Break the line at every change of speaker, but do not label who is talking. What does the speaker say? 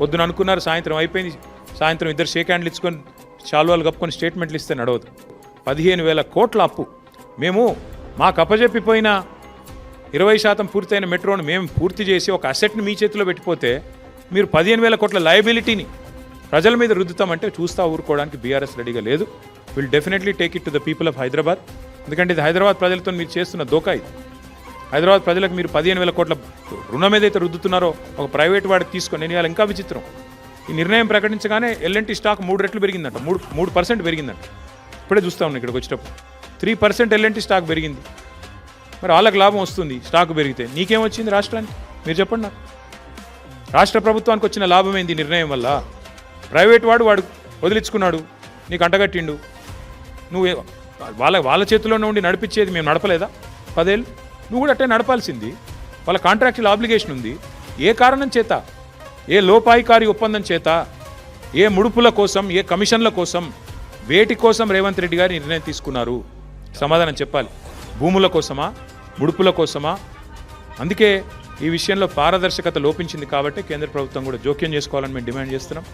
పొద్దున అనుకున్నారు సాయంత్రం అయిపోయింది. సాయంత్రం ఇద్దరు షేక్ హ్యాండ్లు ఇచ్చుకొని శాల్వాలు కప్పుకొని స్టేట్మెంట్లు ఇస్తే నడవదు. పదిహేను వేల కోట్ల అప్పు. మేము మాకు అప్పజెప్పిపోయిన ఇరవై శాతం పూర్తయిన మెట్రోను మేము పూర్తి చేసి ఒక అసెట్ని మీ చేతిలో పెట్టిపోతే మీరు పదిహేను వేల కోట్ల లయబిలిటీని ప్రజల మీద రుద్దుతామంటే చూస్తా ఊరుకోవడానికి బీఆర్ఎస్ రెడీగా లేదు. Will definitely take it to the people of Hyderabad ఎందుకంటే ఇది హైదరాబాద్ ప్రజలతో మీరు చేస్తున్న దోకా ఇది. హైదరాబాద్ ప్రజలకు మీరు పదిహేను వేల కోట్ల రుణం ఏదైతే రుద్దుతున్నారో ఒక ప్రైవేట్ వాడికి తీసుకొని నేను ఇవాళ ఇంకా విచిత్రం. ఈ నిర్ణయం ప్రకటించగానే ఎల్ఎన్టీ స్టాక్ మూడు రెట్లు పెరిగిందంట. మూడు మూడు పర్సెంట్ పెరిగిందంట. ఇప్పుడే చూస్తా ఉన్నాను ఇక్కడికి వచ్చేటప్పుడు. త్రీ పర్సెంట్ ఎల్ఎన్టీ స్టాక్ పెరిగింది. మరి వాళ్ళకి లాభం వస్తుంది స్టాక్ పెరిగితే. నీకేం వచ్చింది రాష్ట్రానికి? మీరు చెప్పండి నాకు. రాష్ట్ర ప్రభుత్వానికి వచ్చిన లాభం ఏంది నిర్ణయం వల్ల? ప్రైవేట్ వాడు వాడు వదిలించుకున్నాడు. నీకు అంటగట్టిండు. నువ్వు వాళ్ళ వాళ్ళ చేతిలోనే ఉండి నడిపించేది మేము నడపలేదా? పదేళ్ళు? నువ్వు కూడా అట్టే నడపాల్సింది. వాళ్ళ కాంట్రాక్చువల్ ఆబ్లిగేషన్ ఉంది. ఏ కారణం చేత? ఏ లోపాయికారి ఒప్పందం చేత? ఏ ముడుపుల కోసం ఏ కమిషన్ల కోసం? వేటి కోసం రేవంత్ రెడ్డి గారు నిర్ణయం తీసుకున్నారు? సమాధానం చెప్పాలి. భూముల కోసమా? ముడుపుల కోసమా? అందుకే ఈ విషయంలో పారదర్శకత లోపించింది కాబట్టి కేంద్ర ప్రభుత్వం కూడా జోక్యం చేసుకోవాలని మేము డిమాండ్ చేస్తున్నాం.